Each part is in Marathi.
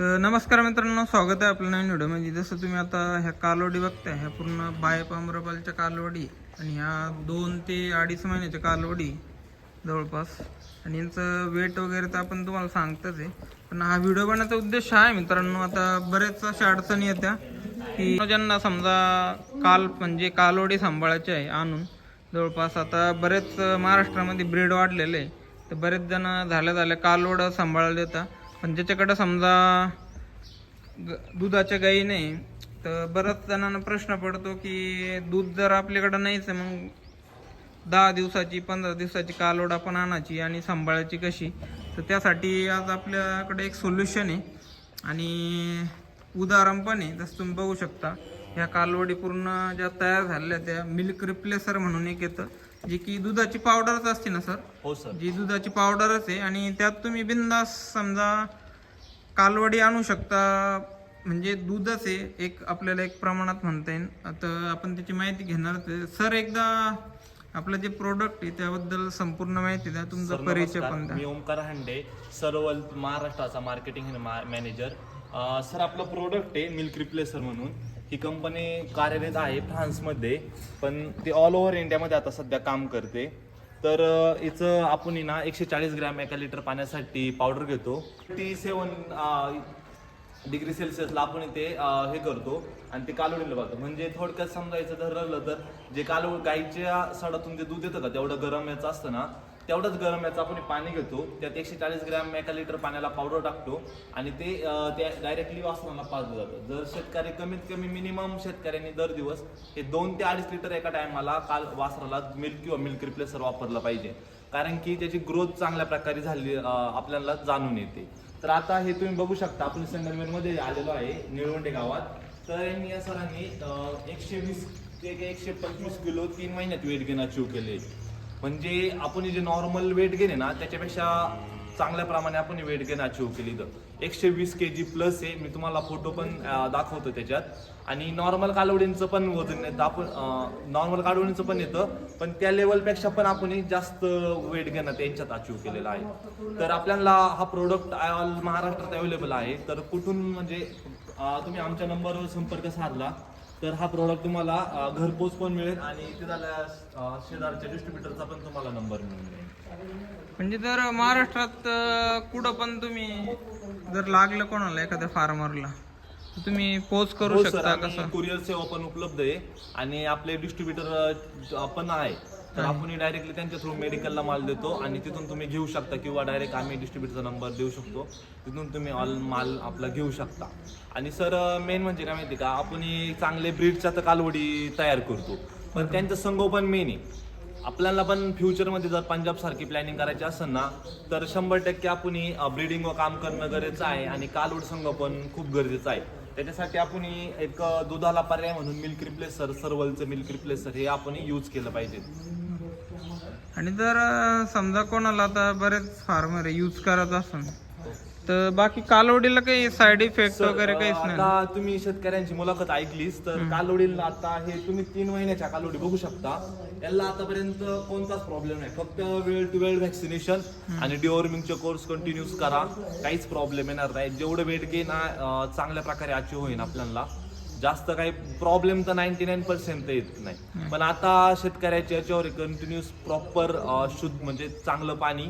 तर नमस्कार मित्रांनो स्वागत आहे आपल्या नवीन म्हणजे जसं तुम्ही आता ह्या कालवडी बघताय ह्या पूर्ण बायप अमरापालच्या कालवडी आणि ह्या दोन ते अडीच महिन्याच्या कालवडी जवळपास. आणि यांचं वेट वगैरे तर आपण तुम्हाला सांगतच आहे. पण हा व्हिडिओ बनवण्याचा उद्देश आहे मित्रांनो आता बरेच अशा अडचणी येत्या की ज्यांना समजा काल म्हणजे कालवडी सांभाळायची आहे आणून जवळपास आता बरेच महाराष्ट्रामध्ये ब्रीड वाढलेले आहे. तर बरेच जण झाल्या झाल्या कालवड सांभाळायला देतात पण ज्याच्याकडं समजा ग दुधाच्या गाई नाही तर बऱ्याच जणांना प्रश्न पडतो की दूध जर आपल्याकडं नाहीच आहे मग दहा दिवसाची पंधरा दिवसाची कालवड आपण आणायची आणि सांभाळायची कशी? तर त्यासाठी आज आपल्याकडे एक सोल्युशन आहे. आणि उदाहरण पण आहे जसं तुम्ही बघू शकता ह्या कालवडी पूर्ण ज्या तयार झालेल्या त्या मिल्क रिप्लेसर म्हणून एक येतं. जी की दुधाची पावडरच असते ना सर? हो सर. जी दुधाची पावडरच आहे आणि त्यात तुम्ही बिंदास समजा कालवडी आणू शकता. म्हणजे दूधच आहे एक आपल्याला एक प्रमाणात म्हणता येईल. आता आपण त्याची माहिती घेणारच आहे. सर एकदा आपलं जे प्रोडक्ट आहे त्याबद्दल संपूर्ण माहिती द्या. तुमचा परिचय. पण द्या. मी ओमकार हांडे सर्व महाराष्ट्राचा मार्केटिंग मॅनेजर सर आपलं प्रोडक्ट आहे मिल्क रिप्लेसर म्हणून. ही कंपनी कार्यरत आहे फ्रान्समध्ये पण ती ऑल ओव्हर इंडियामध्ये आता सध्या काम करते. तर अं, हिचं आपण ना एकशे चाळीस ग्रॅम एका लिटर पाण्यासाठी पावडर घेतो. टी सेवन डिग्री सेल्सिअसला आपण इथे हे करतो. आणि ते कालवडीला पाहतो म्हणजे थोडक्यात समजायचं धरलं तर जे कालव गाईच्या सडातून जे दूध येतं का तेवढं गरम याचं असतं ना तेवढंच गरम याचं आपण पाणी घेतो. त्यात एकशे चाळीस ग्रॅम एका लिटर पाण्याला पावडर टाकतो. आणि ते त्या डायरेक्टली वासनाला पाजलं जातं. जर शेतकरी कमीत कमी मिनिमम शेतकऱ्यांनी दर दिवस हे दोन ते अडीच लिटर एका टायमाला काल वासराला मिल्क किंवा मिल्क रिप्लेसर वापरलं पाहिजे. कारण की त्याची ग्रोथ चांगल्या प्रकारे झाली आपल्याला जाणून येते. तर आता हे तुम्ही बघू शकता आपण संगमेरमध्ये आलेलो आहे निळवंडे गावात. तर यांनी या सरांनी एकशे वीस ते एकशे पंचवीस किलो तीन महिन्यात वेट गेन अचीव केले. म्हणजे आपण जे नॉर्मल वेट गेले ना त्याच्यापेक्षा चांगल्या प्रमाणे आपण वेट गेन अचीव केली तर एकशे वीस के जी प्लस आहे. मी तुम्हाला फोटो पण दाखवतो त्याच्यात. आणि नॉर्मल कालवडींचं पण वजन येतं आपण नॉर्मल कालवडींचं पण येतं. पण त्या लेवलपेक्षा पण आपण जास्त वेट गेन त्यांच्यात अचीव केलेलं आहे. तर आपल्याला हा प्रोडक्ट ऑल महाराष्ट्रात अवेलेबल आहे. तर कुठून म्हणजे तुम्ही आमच्या नंबरवर संपर्क साधला. तर हा प्रोडक्ट तुम्हाला अं, घरपोच पण मिळेल आणि इथे झाल्यास अं, शेजारच्या डिस्ट्रीब्युटरचा पण तुम्हाला नंबर मिळून जाईल. म्हणजे जर महाराष्ट्रात अं, कुठं पण तुम्ही जर लागलं कोणाला एखाद्या फार्मरला तर तुम्ही पोच करू हो सर. शकता कसं? कुरिअर सेवा पण उपलब्ध आहे. आणि आपले डिस्ट्रीब्युटर पण आहे. तर आपण डायरेक्टली त्यांच्या थ्रू मेडिकलला माल देतो आणि तिथून तुम्ही घेऊ शकता किंवा डायरेक्ट आम्ही डिस्ट्रीब्युटरचा नंबर देऊ शकतो. तिथून तुम्ही ऑल माल आपला घेऊ शकता. आणि सर मेन म्हणजे काय माहिती का? आपण चांगले ब्रीडच्या तर कालवडी तयार करतो. पण त्यांचं संगोपन मेन आहे. आपल्याला पण फ्युचरमध्ये जर पंजाब सारखी प्लॅनिंग करायची असेल ना तर शंभर टक्के आपण ब्रीडिंग व काम करणं गरजेचं आहे आणि कालवड संगोपन खूप गरजेचं आहे. त्याच्यासाठी आपण एक दुधाला पर्याय म्हणून मिल्क रिप्लेसर सर्वलचं मिल्क रिप्लेसर हे आपण यूज केलं पाहिजे. आणि जर समजा कोणाला आता बरेच फार्मर यूज करत असन तर बाकी कालवडीला काही साईड इफेक्ट वगैरे काहीच नाही. आता तुम्ही शेतकऱ्यांची मुलाखत ऐकलीच तर कालोडीला आता हे तुम्ही तीन महिन्याच्या कालोडी बघू शकता. याला आतापर्यंत कोणताच प्रॉब्लेम नाही. फक्त वेळ टू वेळ व्हॅक्सिनेशन आणि डिओर्मिंगचे कोर्स कंटिन्यूस करा. काहीच प्रॉब्लेम येणार नाही. जेवढं वेट गेन चांगल्या प्रकारे अचीव होईल आपल्याला. जास्त काही प्रॉब्लेम तर नाईन्टी नाईन पर्सेंट येत नाही. पण आता शेतकऱ्याच्या याच्यावर कंटिन्यूस प्रॉपर शुद्ध म्हणजे चांगलं पाणी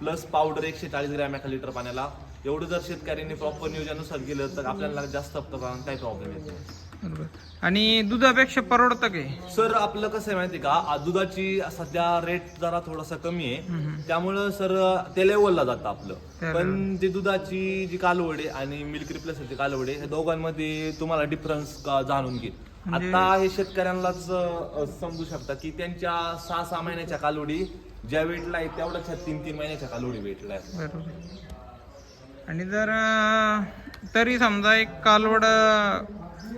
प्लस पावडर एकशे चाळीस ग्रॅम एका लिटर पाण्याला. एवढं जर शेतकऱ्यांनी प्रॉपर नियोजनानुसार केलं तर आपल्याला जास्त काही प्रॉब्लेम येत नाही. बरोबर. आणि दुधापेक्षा परवडतं काय? सर आपलं कसं आहे माहिती का? दुधाची सध्या रेट जरा थोडासा कमी आहे. त्यामुळं सर ते लेवलला जातं आपलं. पण ती दुधाची जी कालवडे आणि मिल्क रिप्लेसरची कालवडे हे दोघांमध्ये तुम्हाला डिफरन्स जाणून घे म्हणजे- आता हे शेतकऱ्यांनाच समजू शकता की त्यांच्या सहा सहा महिन्याच्या कालवडी ज्या वेटला आहे तेवढ्याच तीन तीन महिन्याच्या कालवडी वेटला आहे बरोबर. आणि जर तरी समजा एक कालवड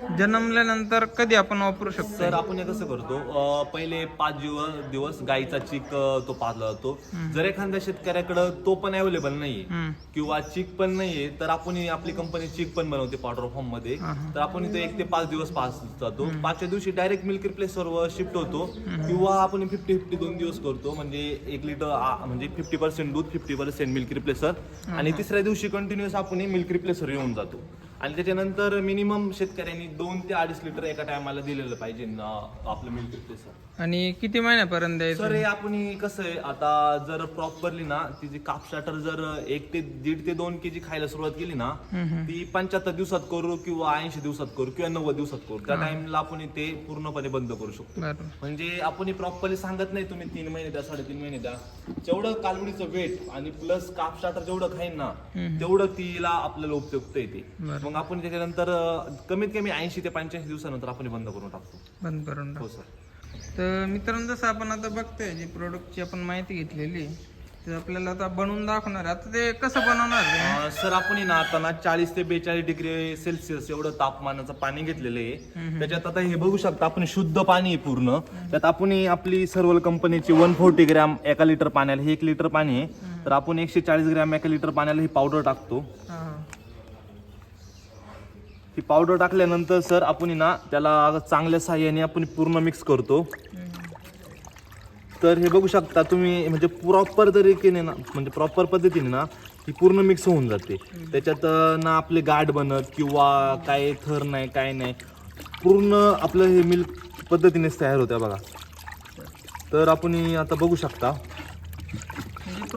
जन्मल्यानंतर कधी आपण वापरू शकतो? सर आपण हे कसं करतो अं, पहिले पाच दिवस दिवस गाईचा चीक अं, तो पाजला जातो. जर एखाद्या शेतकऱ्याकडे तो पण अवेलेबल नाहीये हम्म. किंवा चीक पण नाहीये तर आपण ही आपली कंपनी चीक पण बनवते पावडर फॉर्ममध्ये. तर आपण इथे एक ते पाच दिवस पास जातो. पाचव्या दिवशी डायरेक्ट मिल्क रिप्लेसवर शिफ्ट होतो. किंवा आपण फिफ्टी फिफ्टी दोन दिवस करतो. म्हणजे एक लिटर आ- म्हणजे फिफ्टी पर्सेंट दूध फिफ्टी पर्सेंट मिल्क रिप्लेसर आणि तिसऱ्या दिवशी कंटिन्युअस आपण मिल्क रिप्लेसर येऊन जातो. आणि त्याच्यानंतर मिनिमम शेतकऱ्यांनी दोन ते अडीच लिटर एका टायमाला दिलेलं पाहिजे आपलं मिल्क आणि किती महिन्यापर्यंत द्यायचं सर हे आपण कसं आहे आता जर प्रॉपरली ना तिची काप स्टार्टर जर एक ते दीड ते दोन केजी खायला सुरुवात केली ना. ती पंच्याहत्तर दिवसात करू किंवा ऐंशी दिवसात करू किंवा नव्वद दिवसात करू त्या टाइमला आपण ते पूर्णपणे बंद करू शकतो. म्हणजे आपण प्रॉपरली सांगत नाही तुम्ही तीन महिने द्या साडेतीन महिने द्या. जेवढं कालवडीचं वेट आणि प्लस काप स्टार्टर जेवढं खाईन ना. तेवढं तिला आपल्याला उपयुक्त येते. मग आपण त्याच्यानंतर कमीत कमी ऐंशी ते पंच्याऐंशी दिवसानंतर आपण हे बंद करून टाकतो. बंद करून टाक हो सर. तर मित्रांनो जसं आपण आता बघतोय जी प्रोडक्टची आपण माहिती घेतलेली ते आपल्याला आता बनवून दाखवणार आहे. आता ते कसं बनवणार आहे? अं, सर आपण ना आता ना चाळीस ते बेचाळीस डिग्री सेल्सिअस एवढं तापमानाचं पाणी घेतलेलं आहे. त्याच्यात आता हे बघू शकता आपण शुद्ध पाणी आहे पूर्ण. त्यात आपण ही आपली सर्वल कंपनीची वन फोर्टी ग्रॅम एका लिटर पाण्याला हे एक लिटर पाणी आहे. तर आपण एकशे चाळीस ग्रॅम एका लिटर पाण्याला ही पावडर टाकतो. हा, हा. ती पावडर टाकल्यानंतर सर आपण ना त्याला चांगल्या साह्याने आपण पूर्ण मिक्स करतो. तर हे बघू शकता तुम्ही म्हणजे प्रॉपर तरीकेने ना म्हणजे प्रॉपर पद्धतीने ना ही पूर्ण मिक्स होऊन जाते. त्याच्यात ना आपले गाठ बनत किंवा काय थर नाही काय नाही. पूर्ण आपलं हे मिल्क पद्धतीनेच तयार होतं बघा. तर आपण आता बघू शकता.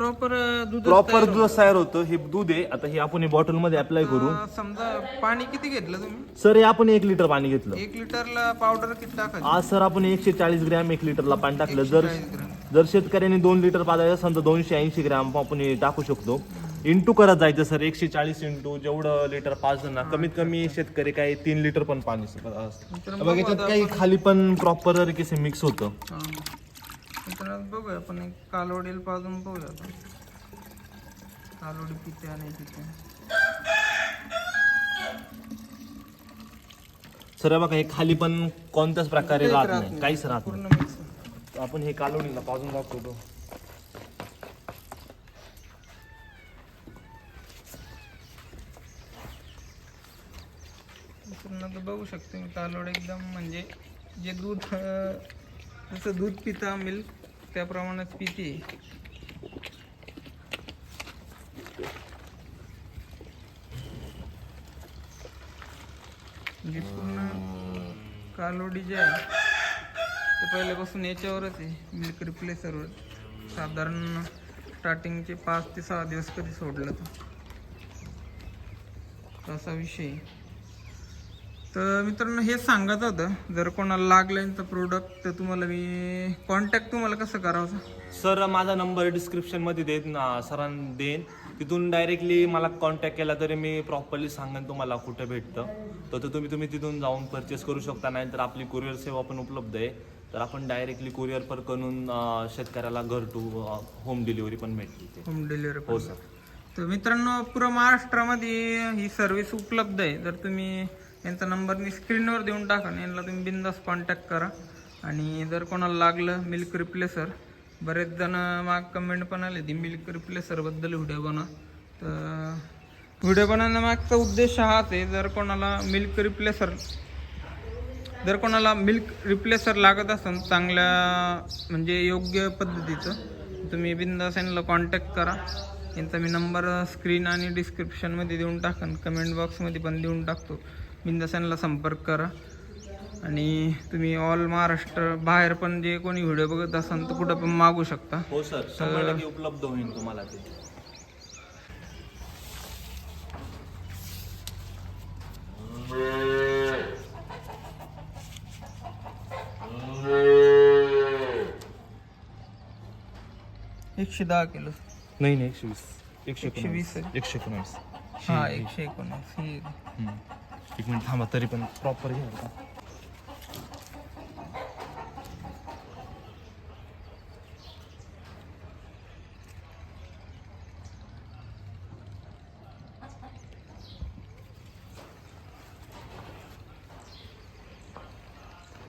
प्रॉपर दूध प्रॉपर दूध तयार होतं. हे दूध आहे. आता हे आपण बॉटलमध्ये अप्लाय करू. समजा पाणी किती घेतलं तुम्ही? सर हे आपण एक लिटर पाणी घेतलं. एक लिटरला पावडर किती टाकायची? आज सर आपण एकशे चाळीस ग्रॅम एक लिटरला पाणी टाकलं. जर 140 ग्रॅम. जर शेतकऱ्यांनी दोन लिटर पाजायचं असेल तर दोनशे ऐंशी ग्रॅम आपण टाकू शकतो. इंटू करत जायचं सर एकशे चाळीस इंटू जेवढं लिटर पाजलं ना कमीत कमी शेतकरी काय तीन लिटर पण पाणी बघा याच्यात काही खाली पण प्रॉपर कसे मिक्स होतं. मित्रांनो बघूया आपण एक कालवडीला पाजून पाहूया आपण. कालवडी पिते आणि पिते. सर बघा हे खाली पण कोणत्याच प्रकारे राहत नाही. काहीच राहत पूर्ण मिक्स. नाही आपण हे कालवणीला पाजून दाखवतो. बघू शकतो मी कालवड एकदम म्हणजे जे दूध जसं दूध पिता मिल्क त्याप्रमाणेच पिते. म्हणजे पूर्ण कालोडी जे आहे ते पहिल्यापासून याच्यावरच आहे. मिल्क रिप्लेसरवर साधारण स्टार्टिंगचे पाच ते सहा दिवस कधी सोडलं तर. असा विषय आहे. तर मित्रांनो हे सांगत होतं जर कोणाला लागलं तर प्रोडक्ट तर तुम्हाला मी कॉन्टॅक्ट तुम्हाला कसं करावं सर माझा नंबर डिस्क्रिप्शनमध्ये देत ना सरांना देईन. तिथून डायरेक्टली मला कॉन्टॅक्ट केला तरी मी प्रॉपरली सांगेन तुम्हाला कुठे भेटतं. तर ते तुम्ही तुम्ही तिथून जाऊन परचेस करू शकता नाही तर आपली कुरिअर सेवा पण उपलब्ध आहे. तर आपण डायरेक्टली कुरिअर पर करून शेतकऱ्याला घर टू होम डिलिव्हरी पण भेटते. होम डिलिव्हरी हो सर तर मित्रांनो पुरं महाराष्ट्रामध्ये ही सर्व्हिस उपलब्ध आहे. जर तुम्ही यांचा नंबर मी स्क्रीनवर देऊन टाका यांना तुम्ही बिंदास कॉन्टॅक्ट करा. आणि जर कोणाला लागलं मिल्क रिप्लेसर बरेच जण माग कमेंट पण आले ती मिल्क रिप्लेसरबद्दल व्हिडिओ बनवा. तर व्हिडिओ बनवण्यामागचा उद्देश हाच आहे जर कोणाला मिल्क रिप्लेसर जर कोणाला मिल्क रिप्लेसर लागत असेल चांगल्या म्हणजे योग्य पद्धतीचं तुम्ही बिंदास यांना कॉन्टॅक्ट करा. यांचा मी नंबर स्क्रीन आणि डिस्क्रिप्शनमध्ये देऊन टाकन. कमेंट बॉक्समध्ये पण देऊन टाकतो. बिंदास यांना संपर्क करा. आणि तुम्ही ऑल महाराष्ट्र बाहेर पण जे कोणी व्हिडिओ बघत असाल तर कुठं पण मागू शकता. हो सर शंभर टक्के उपलब्ध होईल तुम्हाला ते. एकशे दहा किलो. नाही नाही एकशे वीस. एकशे एकशे वीस आहे. एकशे एकोणावीस. हां एकशे एकोणीस ही हम्म. एक मिनिट थांबा तरी पण प्रॉपर घ्या